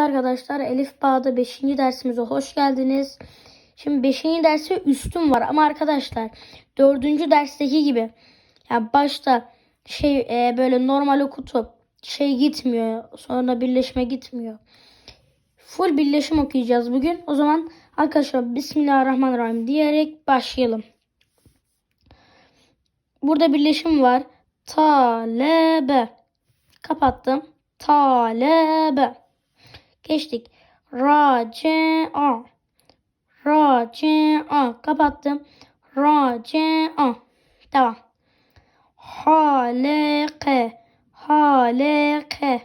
Arkadaşlar Elif Bağ'da 5. dersimize hoş geldiniz. Şimdi 5. derste üstüm var ama arkadaşlar 4. dersteki gibi yani başta şey e, böyle normal okutup şey gitmiyor sonra birleşme gitmiyor. Full birleşim okuyacağız bugün. O zaman arkadaşlar Bismillahirrahmanirrahim diyerek başlayalım. Burada birleşim var. Talebe. Kapattım. Talebe. Geçtik. Raci'a. Raci'a. Kapattım. Raci'a. Devam. Haleke. Haleke.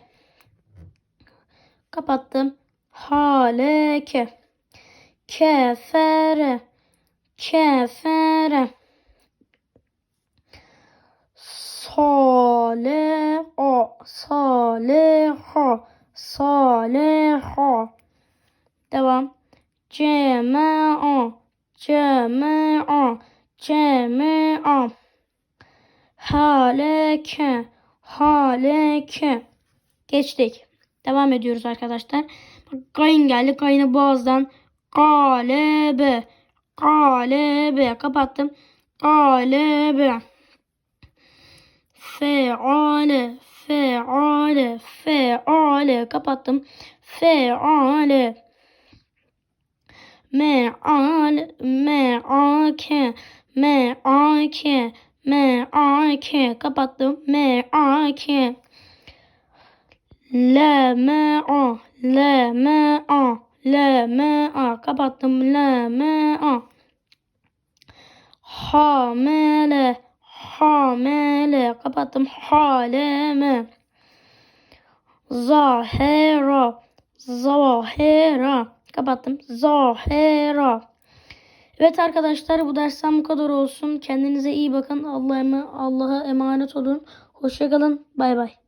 Kapattım. Haleke. Kefere. Kefere. Saleha. Saleha. Saleha. Devam. Cema'a. Cema'a. Cema'a. Haleke. Haleke. Geçtik. Devam ediyoruz arkadaşlar. Kayın geldi. Kayını boğazdan. Galebe. Galebe. Kapattım. Galebe. Feale. Feale. Feale. Kapattım. Feale. Meal. Meake. Meake. Meake. Kapattım. Meake. Lema'a. Lema'a. Lema'a. Kapattım. Lema'a. Hamele. Hamele. Kapattım. Haleme. Zahera. Zahera. Kapattım. Zahera. Evet arkadaşlar bu dersten bu kadar olsun. Kendinize iyi bakın. Allah'a ema- Allah'a emanet olun. Hoşçakalın. Bay bay.